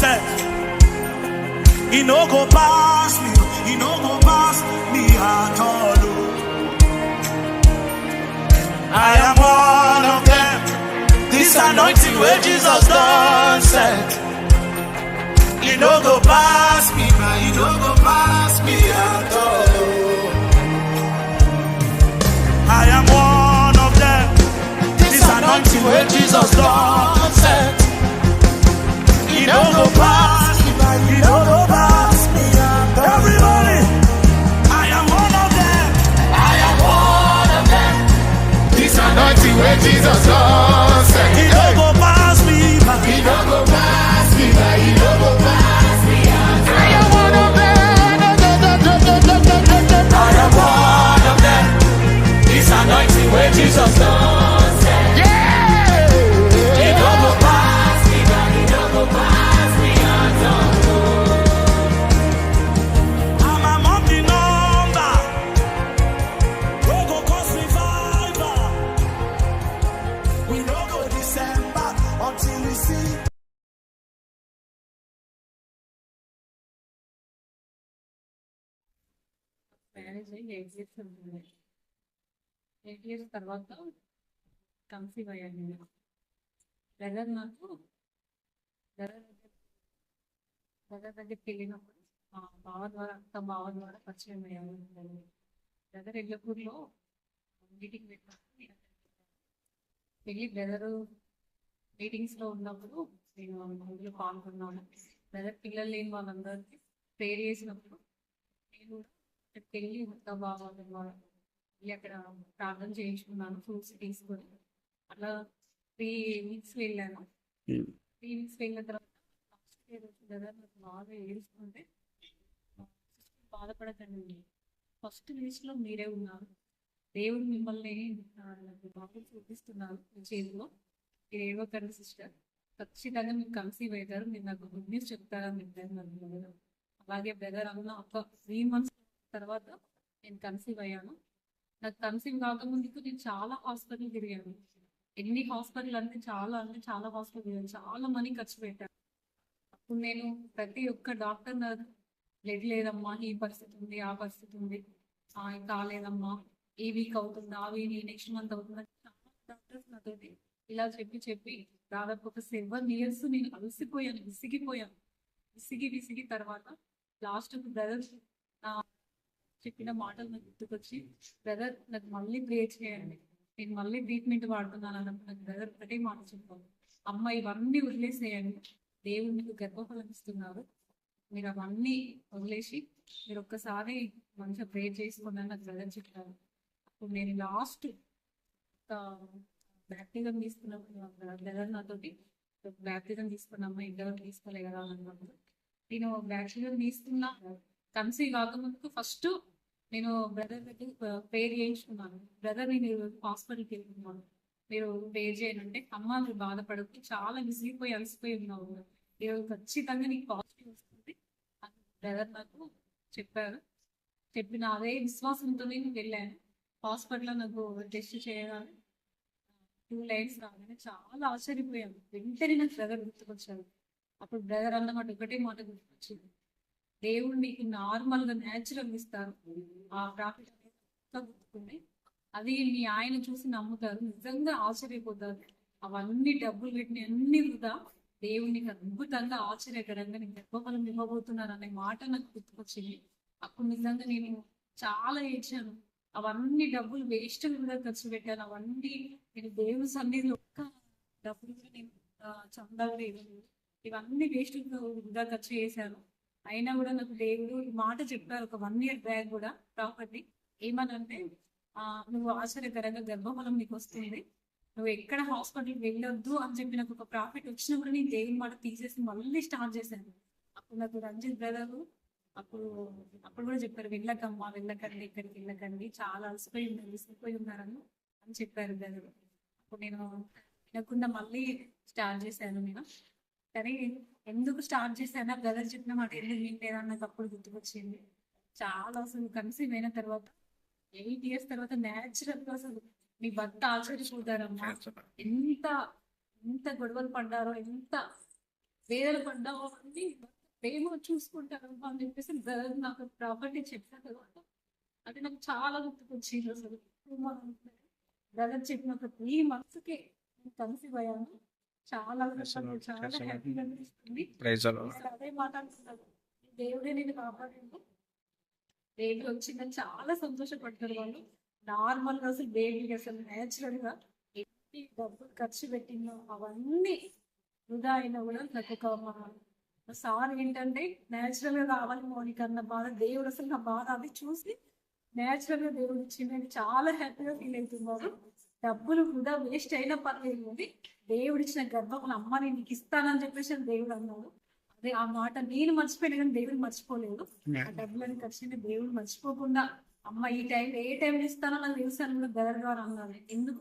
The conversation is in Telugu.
set. He no go pass me, he no go pass me at all. I am one of them. This anointing where Jesus done set. He no go pass me, man. He no go Jesus, Lord. Marriage అయ్యి ఎయిట్ ఇయర్స్ ఉంటుంది ఎయిట్ ఇయర్స్ తర్వాత కన్సీవ్ అయ్యాను నేను. బ్రదర్ నాకు బ్రదర్ దగ్గర బ్రదర్ దగ్గరికి వెళ్ళినప్పుడు మా బావ ద్వారా అక్క బావ ద్వారా పరిచయం అయ్యాము బ్రదర్ ఎల్లపూర్లో మీటింగ్ పెట్టినప్పుడు వెళ్ళి బ్రదరు మీటింగ్స్లో ఉన్నప్పుడు నేను అందులో పాల్గొన్నాను. బ్రదర్ పిల్లలు లేని వాళ్ళందరికీ ప్రేర్ చేసినప్పుడు నేను కూడా అక్కడికి వెళ్ళి ఎంత బాగుంది వెళ్ళి అక్కడ ప్రార్థన చేయించుకున్నాను ఫ్రూట్స్ తీసుకొని. అట్లా త్రీ వీక్స్ వెళ్ళాను. త్రీ వీక్స్ వెళ్ళిన తర్వాత బ్రదర్ నాకు బాగా ఏడుస్తుంటే బాధపడకండి. ఫస్ట్ లిస్ట్లో మీరే ఉన్నారు. దేవుడు మిమ్మల్ని బాగా చూపిస్తున్నారు మీ చేతిలో. మీరు ఏడవకండి సిస్టర్? ఖచ్చితంగా మీకు కన్సీవ్ అవుతారు. మీరు నాకు గుడ్ న్యూస్ నాకు brother. అలాగే బ్రదర్ అన్న ఒక త్రీ మంత్స్ తర్వాత నేను కన్సీవ్ అయ్యాను. నాకు కన్సీవ్ కాకముందుకు నేను చాలా హాస్పిటల్ తిరిగాను. ఎన్ని హాస్పిటల్ అంటే చాలా అంటే చాలా హాస్పిటల్ తిరిగాను. చాలా మనీ ఖర్చు పెట్టాను. అప్పుడు నేను ప్రతి ఒక్క డాక్టర్ బ్లడ్ లేదమ్మా ఈ పరిస్థితి ఉంది ఆ పరిస్థితి ఉంది. ఆ, కాలేదమ్మా ఈ వీక్ అవుతుంది ఆ వీక్ నెక్స్ట్ మంత్ అవుతుంది అని చాలా డాక్టర్స్ నాతో ఇలా చెప్పి చెప్పి దాదాపు ఒక సెవెన్ ఇయర్స్ నేను అలసిపోయాను విసిగిపోయాను. విసిగి విసిగి తర్వాత లాస్ట్ బ్రదర్ చెప్పిన మాటలు నాకు గుర్తుకొచ్చి బ్రదర్ నాకు మళ్ళీ ప్రే చేయండి. నేను మళ్ళీ ట్రీట్మెంట్ వాడుతున్నాను అన్నప్పుడు నాకు బ్రదర్ ఒకటే మాట చెప్పాను అమ్మ ఇవన్నీ వదిలేసేయండి. దేవుడు మీకు గర్భఫలం ఇస్తున్నారు మీరు అవన్నీ వదిలేసి మీరు ఒక్కసారి మంచిగా ప్రే చేసుకోండి నాకు బ్రదర్ చెప్పారు. అప్పుడు నేను లాస్ట్ బ్యాప్టిజం తీసుకున్నప్పుడు బ్రదర్ నాతోటి బ్యాప్టిజం తీసుకున్నామ్మా ఇంటర్ తీసుకోలే కదా అని అన్నప్పుడు. నేను బ్యాప్టిజం తీసుకున్నా కన్సీవ్ కాకముందుకు ఫస్ట్ నేను బ్రదర్ దగ్గర పేరు చేయించుకున్నాను. బ్రదర్ నేను హాస్పిటల్కి వెళ్తున్నాను. మీరు పేరు చేయనంటే అమ్మ మీరు బాధపడకు. చాలా విసిగిపోయి అలసిపోయి ఉన్నావు. ఈరోజు ఖచ్చితంగా నీకు పాజిటివ్ వస్తుంది అని బ్రదర్ నాకు చెప్పారు. చెప్పిన అదే విశ్వాసంతో నేను వెళ్ళాను. హాస్పిటల్లో నాకు టెస్ట్ చేయగానే టూ లైన్స్ రాగానే చాలా ఆశ్చర్యపోయాను. వెంటనే నాకు బ్రదర్ గుర్తుకొచ్చారు. అప్పుడు బ్రదర్ అన్నమాట ఒకటే మాట గుర్తుకొచ్చింది దేవుడు మీకు నార్మల్గా న్యాచురల్ ఇస్తారు. ఆ ప్రాఫిట్ అనేది అది మీ ఆయన చూసి నమ్ముతారు. నిజంగా ఆశ్చర్యపోతారు. అవన్నీ డబ్బులు పెట్టిన అన్ని వృధా. దేవుడిని అద్భుతంగా ఆశ్చర్యకరంగా నేను గర్భఫలం ఇవ్వబోతున్నారు అనే మాట నాకు గుర్తుకొచ్చింది. అప్పుడు నిజంగా నేను చాలా ఏడ్చాను. అవన్నీ డబ్బులు వేస్ట్ కూడా ఖర్చు పెట్టాను. అవన్నీ నేను దేవుని సన్నిధిలో ఒక్క డబ్బులు నేను చందాలు లేదు ఇవన్నీ వేస్ట్ వృధా ఖర్చు చేశాను. అయినా కూడా నాకు దేవుడు మాట చెప్పారు. ఒక వన్ ఇయర్ బ్యాక్ కూడా ప్రాపర్టీ ఏమనంటే ఆ, నువ్వు ఆశ్చర్యకరంగా గర్భఫలం నీకు వస్తుంది. నువ్వు ఎక్కడ హాస్పిటల్కి వెళ్ళొద్దు అని చెప్పి నాకు ఒక ప్రాఫిట్ వచ్చినా కూడా నేను దేవుని మాట తీసేసి మళ్ళీ స్టార్ట్ చేశాను. అప్పుడు నాకు రంజిత్ బ్రదర్ అప్పుడు అప్పుడు కూడా చెప్పారు వెళ్ళకమ్మా వెళ్ళకండి ఇక్కడికి వెళ్ళకండి. చాలా అలసిపోయి ఉన్నారు విసిగిపోయి ఉన్నారని అని చెప్పారు బ్రదర్ అప్పుడు నేను వినకుండా మళ్ళీ స్టార్ట్ చేశాను నేను. కానీ ఎందుకు స్టార్ట్ చేశానా బ్రదర్ చెప్పిన మాట ఎందుకు వినలేదని నాకు అప్పుడు గుర్తుకొచ్చింది. చాలా అసలు కన్సీవ్ అయిన తర్వాత ఎయిట్ ఇయర్స్ తర్వాత న్యాచురల్గా అసలు మీ భర్త ఆశ్చర్యపోతారమ్మా. ఎంత ఎంత గొడవలు పడ్డారో ఎంత వేదన పడ్డావు అని ప్రేమ చూసుకుంటారు అని చెప్పేసి బ్రదర్ నాకు ప్రాపర్టీ చెప్పారు కదా అది నాకు చాలా గుర్తుకొచ్చింది అసలు. బ్రదర్ చెప్పిన ఒక త్రీ మంత్స్కి కన్సీవ్ అయ్యాను. చాలా చాలా హ్యాపీగా అనిపిస్తుంది. అదే మాట్లాడుతున్నారు దేవుడే నేను కాపాడిండు. బేబీ వచ్చిందని చాలా సంతోషపడతారు వాళ్ళు. నార్మల్గా అసలు బేబీకి అసలు నేచురల్గా ఎన్ని డబ్బులు ఖర్చు పెట్టిందో అవన్నీ వృధా అయినా కూడా నాకు ఒక మా సార్ ఏంటంటే నేచురల్గా కావాలి మౌనిక అన్న బాధ దేవుడు అసలు నా బాధ అది చూసి నేచురల్గా దేవుడు ఇచ్చిందని చాలా హ్యాపీగా ఫీల్ అవుతున్నారు డబ్బులు వృధా వేస్ట్ అయినా పర్లేదు కానీ దేవుడు ఇచ్చిన గర్భం అమ్మ నేను నీకు ఇస్తానని చెప్పేసి దేవుడు అన్నాడు. అదే ఆ మాట నేను మర్చిపోయినా కానీ దేవుడు మర్చిపోలేదు. ఆ డబ్బులని ఖర్చుని దేవుడు మర్చిపోకుండా అమ్మ ఈ టైం ఏ టైం ఇస్తానో నాకు తెలుసు అని కూడా బ్రదర్ గారు అన్నారు. ఎందుకు